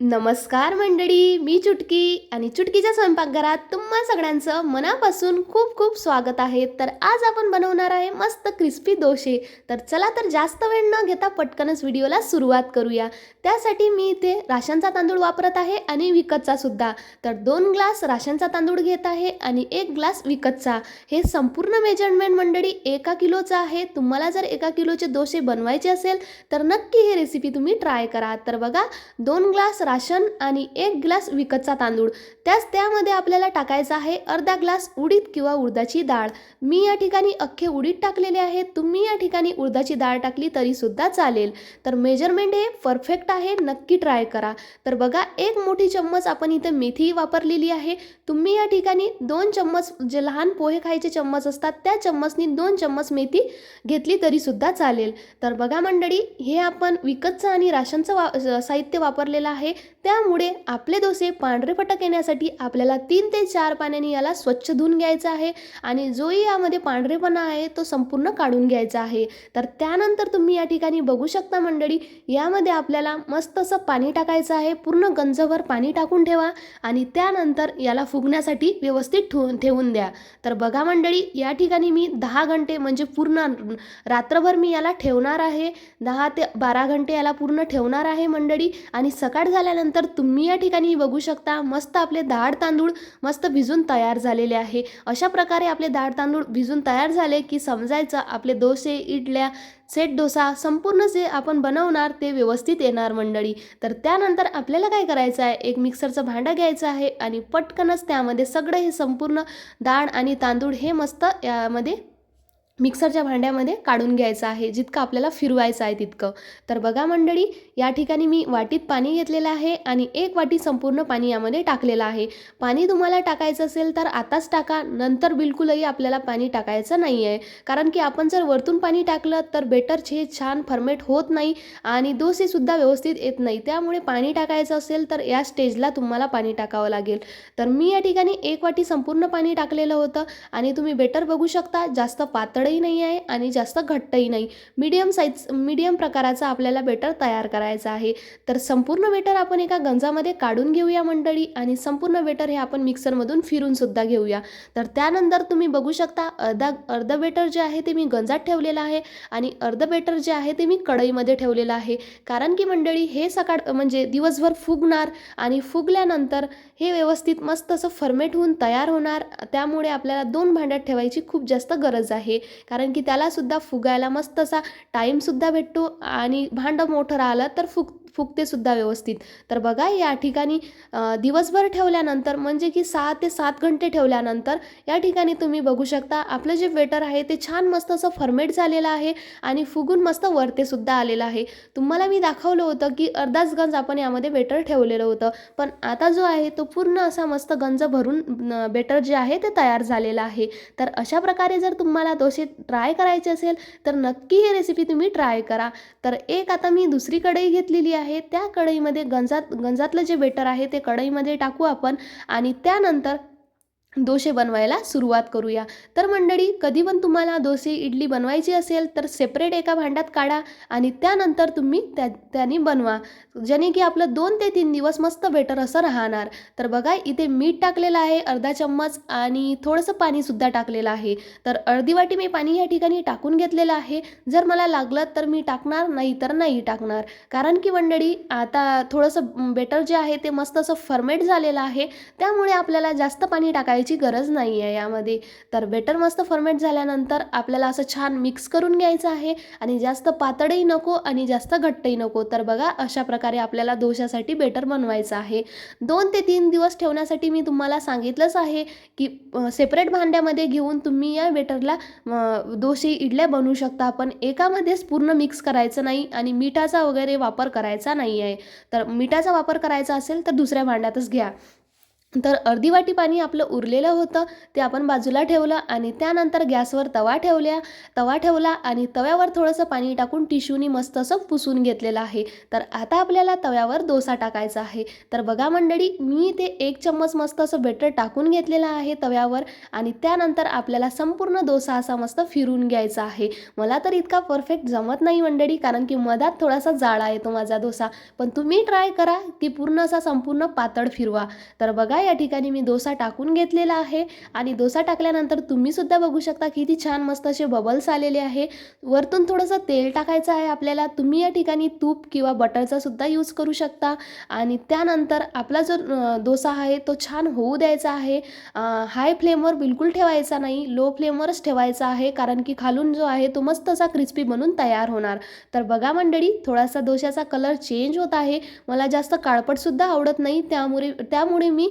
नमस्कार मंडळी मी चुटकी आणि चुटकीच्या स्वयंपाकघरात तुम्हा सगळ्यांचं मनापासून खूप खूप स्वागत आहे. तर आज आपण बनवणार आहे मस्त क्रिस्पी दोशे तर चला तर जास्त वेळ न घेता पटकनच व्हिडिओला सुरुवात करूया. त्यासाठी मी इथे राशनचा तांदूळ वापरत आहे आणि विकतचा सुद्धा. तर दोन ग्लास राशनचा तांदूळ घेत आहे आणि एक ग्लास विकतचा. हे संपूर्ण मेजरमेंट मंडळी एका किलोचं आहे. तुम्हाला जर एका किलोचे दोशे बनवायचे असेल तर नक्की ही रेसिपी तुम्ही ट्राय करा. तर बघा दोन ग्लास राशन आणि एक ग्लास विकतचा तांदूळ. त्याच त्यामध्ये आपल्याला टाकायचा आहे अर्धा ग्लास उडीद किंवा उडदाची डाळ. मी या ठिकाणी अख्खे उडीद टाकलेले आहे तुम्ही या ठिकाणी उडदाची डाळ टाकली तरीसुद्धा चालेल. तर मेजरमेंट हे परफेक्ट आहे. नक्की ट्राय करा. तर बघा एक मोठी चम्मच आपण इथे मेथी वापरलेली आहे. तुम्ही या ठिकाणी दोन चम्मच जे लहान पोहे खायचे चम्मच असतात त्या चम्मचनी दोन चम्मच मेथी घेतली तरीसुद्धा चालेल. तर बघा मंडळी हे आपण विकतचं आणि राशनचं वा साहित्य वापरलेलं आहे. त्यामुळे आपले डोसे पांढरे फटक येण्यासाठी आपल्याला तीन ते चार पाण्याने याला स्वच्छ धुवून घ्यायचं आहे आणि जोही यामध्ये पांढरेपणा आहे तो संपूर्ण काढून घ्यायचा आहे. तर त्यानंतर तुम्ही या ठिकाणी बघू शकता मंडळी यामध्ये आपल्याला मस्त असं पाणी टाकायचं आहे. पूर्ण गंजभर पाणी टाकून ठेवा आणि त्यानंतर याला फुगण्यासाठी व्यवस्थित ठेवून ठेवून द्या. तर बघा मंडळी या ठिकाणी मी दहा घंटे म्हणजे पूर्ण रात्रभर मी याला ठेवणार आहे. दहा ते बारा घंटे याला पूर्ण ठेवणार आहे मंडळी आणि सकाळ झाल्यानंतर तुम्ही या ठिकाणी बघू शकता मस्त आपले दाळ तांदूळ मस्त भिजून तयार झालेले आहे. अशा प्रकारे आपले दाळ तांदूळ भिजून तयार झाले की समजायचं आपले डोसे इडल्या सेट डोसा संपूर्ण जे आपण बनवणार ते व्यवस्थित येणार मंडळी. तर त्यानंतर आपल्याला काय करायचं आहे? एक मिक्सरचं भांडं घ्यायचं आहे आणि पटकनच त्यामध्ये सगळं हे संपूर्ण डाळ आणि तांदूळ हे मस्त यामध्ये मिक्सरच्या भांड्यामध्ये काढून घ्यायचं आहे. जितकं आपल्याला फिरवायचं आहे तितकं. तर बघा मंडळी या ठिकाणी मी वाटीत पाणी घेतलेलं आहे आणि एक वाटी संपूर्ण पाणी यामध्ये टाकलेलं आहे. पाणी तुम्हाला टाकायचं असेल तर आताच टाका. नंतर बिलकुलही आपल्याला पाणी टाकायचं नाही आहे कारण की आपण जर वरतून पाणी टाकलं तर बेटर छे छान फर्मेट होत नाही आणि दोसेसुद्धा व्यवस्थित येत नाही. त्यामुळे पाणी टाकायचं असेल तर या स्टेजला तुम्हाला पाणी टाकावं लागेल. तर मी या ठिकाणी एक वाटी संपूर्ण पाणी टाकलेलं होतं आणि तुम्ही बेटर बघू शकता. जास्त पातळ जाडही नाही आहे आणि जास्त घट्टही नाही. मीडियम साईज मीडियम प्रकाराचा आपल्याला बेटर तयार करायचा आहे. तर संपूर्ण बेटर आपण एका गंजामध्ये काढून घेऊया मंडळी आणि संपूर्ण बेटर हे आपण मिक्सरमधून फिरून सुद्धा घेऊया. तर त्यानंतर तुम्ही बघू शकता अर्धा अर्ध बेटर जे आहे ते मी गंजात ठेवलेलं आहे आणि अर्ध बेटर जे आहे ते मी कढईमध्ये ठेवलेलं आहे. कारण की मंडळी हे सकाळ म्हणजे दिवसभर फुगणार आणि फुगल्यानंतर हे व्यवस्थित मस्त असं फर्मेट होऊन तयार होणार. त्यामुळे आपल्याला दोन भांड्यात ठेवायची खूप जास्त गरज आहे. कारण की त्यालासुद्धा फुगायला मस्त असा टाईमसुद्धा भेटतो आणि भांडं मोठं राहिलं तर फुगते फुगतेसुद्धा व्यवस्थित. तर बघा या ठिकाणी दिवसभर ठेवल्यानंतर म्हणजे की सहा ते सात घंटे ठेवल्यानंतर या ठिकाणी तुम्ही बघू शकता आपलं जे वेटर आहे ते छान मस्त असं फर्मेट झालेलं आहे आणि फुगून मस्त वरते सुद्धा आलेलं आहे. तुम्हाला मी दाखवलं होतं की अर्धाच गंज आपण यामध्ये बेटर ठेवलेलं होतं. पण आता जो आहे तो पूर्ण असा मस्त गंज भरून बेटर जे आहे ते तयार झालेलं आहे. तर अशा प्रकारे जर तुम्हाला डोसे ट्राय करायचे असेल तर नक्की ही रेसिपी तुम्ही ट्राय करा. तर एक आता मी दुसरीकडेही घेतलेली आहे आहे त्या कढईमध्ये गंजात गंजातलं जे बेटर आहे ते कढईमध्ये टाकू आपण आणि त्यानंतर डोसे बनवायला सुरुवात करूया. तर मंडळी कधी पण तुम्हाला डोसे इडली बनवायची असेल तर सेपरेट एका भांड्यात काढा आणि त्यानंतर तुम्ही त्या त्याने बनवा. ज्याने की आपलं दोन ते तीन दिवस मस्त बेटर असं राहणार. तर बघा इथे मीठ टाकलेलं आहे अर्धा चम्मच आणि थोडंसं पाणीसुद्धा टाकलेलं आहे. तर अर्धी वाटी मी पाणी या ठिकाणी टाकून घेतलेलं आहे. जर मला लागलं तर मी टाकणार नाही तर नाही टाकणार. कारण की मंडळी आता थोडंसं बेटर जे आहे ते मस्त असं फर्मेट झालेलं आहे. त्यामुळे आपल्याला जास्त पाणी टाकायचं गरज नाही आहे यामध्ये. तर बेटर मस्त फॉर्मेट झाल्यानंतर आपल्याला असं छान मिक्स करून घ्यायचं आहे आणि जास्त पातळही नको आणि जास्त घट्टही नको. तर बघा अशा प्रकारे आपल्याला दोशासाठी बेटर बनवायचं आहे. दोन ते तीन दिवस ठेवण्यासाठी मी तुम्हाला सांगितलंच आहे की सेपरेट भांड्यामध्ये घेऊन तुम्ही या बेटरला दोशी इडल्या बनवू शकता. पण एकामध्येच पूर्ण मिक्स करायचं नाही आणि मिठाचा वगैरे वापर करायचा नाही आहे तर मिठाचा वापर करायचा असेल तर दुसऱ्या भांड्यातच घ्या. तर अर्धी वाटी पाणी आपलं उरलेलं होतं ते आपण बाजूला ठेवलं आणि त्यानंतर गॅसवर तवा ठेवल्या. तवा ठेवला आणि तव्यावर थोडंसं पाणी टाकून टिश्यूनी मस्त असं पुसून घेतलेलं आहे. तर आता आपल्याला तव्यावर डोसा टाकायचा आहे. तर बघा मंडळी मी ते एक चम्मच मस्त असं बेटर टाकून घेतलेलं आहे तव्यावर आणि त्यानंतर आपल्याला संपूर्ण डोसा असा मस्त फिरून घ्यायचा आहे. मला तर इतका परफेक्ट जमत नाही मंडळी कारण की मधात थोडासा जाळा येतो माझा डोसा. पण तुम्ही ट्राय करा की पूर्ण असा संपूर्ण पातळ फिरवा. तर बघा या ठिकाणी मी डोसा टाकून घेतलेला आहे. आणि डोसा टाकल्यानंतर तुम्हीसुद्धा बघू शकता किती छान मस्त असे बबल्स आलेले आहे. वरतून थोडंसं तेल टाकायचं आहे आपल्याला. तुम्ही या ठिकाणी तूप किंवा बटरचा सुद्धा यूज करू शकता. आणि त्यानंतर आपला जो डोसा आहे तो छान होऊ द्यायचा आहे. हाय फ्लेमवर बिलकुल ठेवायचा नाही. लो फ्लेमवरच ठेवायचा आहे. कारण की खालून जो आहे तो मस्त असा क्रिस्पी बनून तयार होणार. तर बघा मंडळी थोडासा डोशाचा कलर चेंज होत आहे. मला जास्त काळपटसुद्धा आवडत नाही. त्यामुळे त्यामुळे मी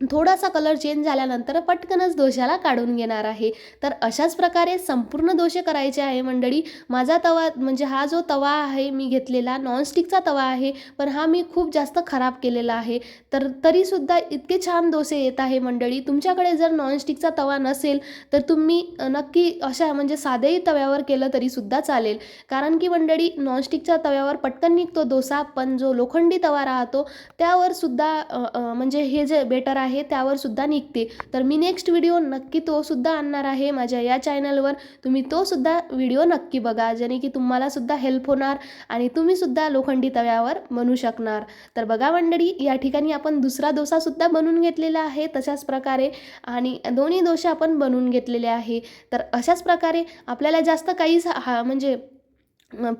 थोडासा कलर चेंज झाल्यानंतर पटकनच दोशाला काढून घेणार आहे. तर अशाच प्रकारे संपूर्ण डोसे करायचे आहे मंडळी. माझा तवा म्हणजे हा जो तवा आहे मी घेतलेला नॉनस्टिकचा तवा आहे पण हा मी खूप जास्त खराब केलेला आहे. तर तरीसुद्धा इतके छान दोसे येत आहे मंडळी. तुमच्याकडे जर नॉनस्टिकचा तवा नसेल तर तुम्ही नक्की अशा म्हणजे साध्याही तव्यावर केलं तरीसुद्धा चालेल. कारण की मंडळी नॉनस्टिकच्या तव्यावर पटकन निघतो डोसा पण जो लोखंडी तवा राहतो त्यावर सुद्धा म्हणजे हे जे बेटर आहे त्यावर सुद्धा निघते. तर मी नेक्स्ट व्हिडिओ नक्की तो सुद्धा आणणार आहे माझ्या या चॅनलवर तुम्ही तो सुद्धा व्हिडिओ नक्की बघा जेणे की तुम्हाला सुद्धा हेल्प होणार आणि तुम्ही सुद्धा लोखंडी तव्यावर बनवू शकणार. तर बघा मंडळी या ठिकाणी आपण दुसरा डोसा सुद्धा बनवून घेतलेला आहे तशाच प्रकारे आणि दोन्ही डोसे आपण बनवून घेतलेले आहे. तर अशाच प्रकारे आपल्याला जास्त काहीच हा म्हणजे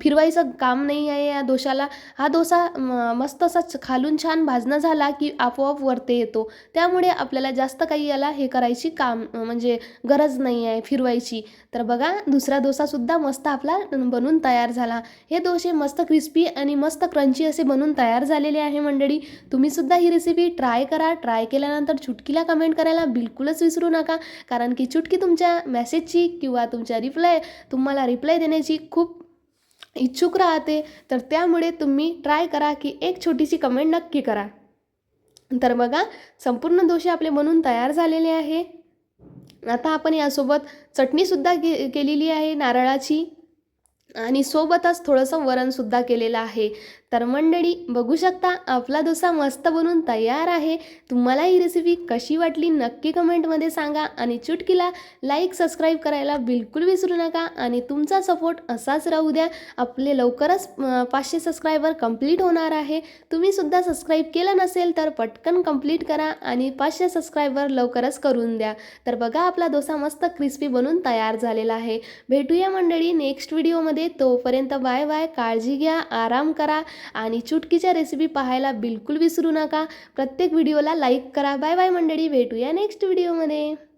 फिरवायचं काम नाही आहे या दोशाला हा डोसा म, मस्त असा खालून छान भाजणं झाला की आपोआप वरते येतो. त्यामुळे आपल्याला जास्त काही याला हे करायची काम म्हणजे गरज नाही आहे फिरवायची. तर बघा दुसरा डोसासुद्धा मस्त आपला बनून तयार झाला. हे डोसे मस्त क्रिस्पी आणि मस्त क्रंची असे बनून तयार झालेले आहे मंडळी. तुम्हीसुद्धा ही रेसिपी ट्राय करा. ट्राय केल्यानंतर चुटकीला कमेंट करायला बिलकुलच विसरू नका. कारण की चुटकी तुमच्या मेसेजची किंवा तुमच्या रिप्लाय तुम्हाला रिप्लाय देण्याची खूप इच्छुक राहते तर त्यामुळे तुम्ही ट्राय करा की एक छोटीशी कमेंट नक्की करा. तर बघा संपूर्ण दोषे आपले बनून तयार झालेले आहे. आता आपण यासोबत चटणीसुद्धा के केलेली आहे नारळाची. आणि सोबतच थोडंसं वरणसुद्धा केलेलं आहे. तर मंडळी बघू शकता आपला डोसा मस्त बनून तयार आहे. तुम्हाला ही रेसिपी कशी वाटली नक्की कमेंटमध्ये सांगा आणि चुटकीला लाईक सबस्क्राईब करायला बिलकुल विसरू नका आणि तुमचा सपोर्ट असाच राहू द्या. आपले लवकरच पाचशे सबस्क्रायबर कंप्लीट होणार आहे. तुम्हीसुद्धा सबस्क्राईब केलं नसेल तर पटकन कंप्लीट करा आणि पाचशे सबस्क्रायबर लवकरच करून द्या. तर बघा आपला डोसा मस्त क्रिस्पी बनून तयार झालेला आहे. भेटूया मंडळी नेक्स्ट व्हिडिओमध्ये तोपर्यंत बाय बाय काळजी घ्या आराम करा. आणि चुटकीच्या रेसिपी पाहायला बिलकुल विसरू नका. प्रत्येक व्हिडिओला लाईक करा. बाय बाय मंडळी. भेटूया नेक्स्ट व्हिडिओमध्ये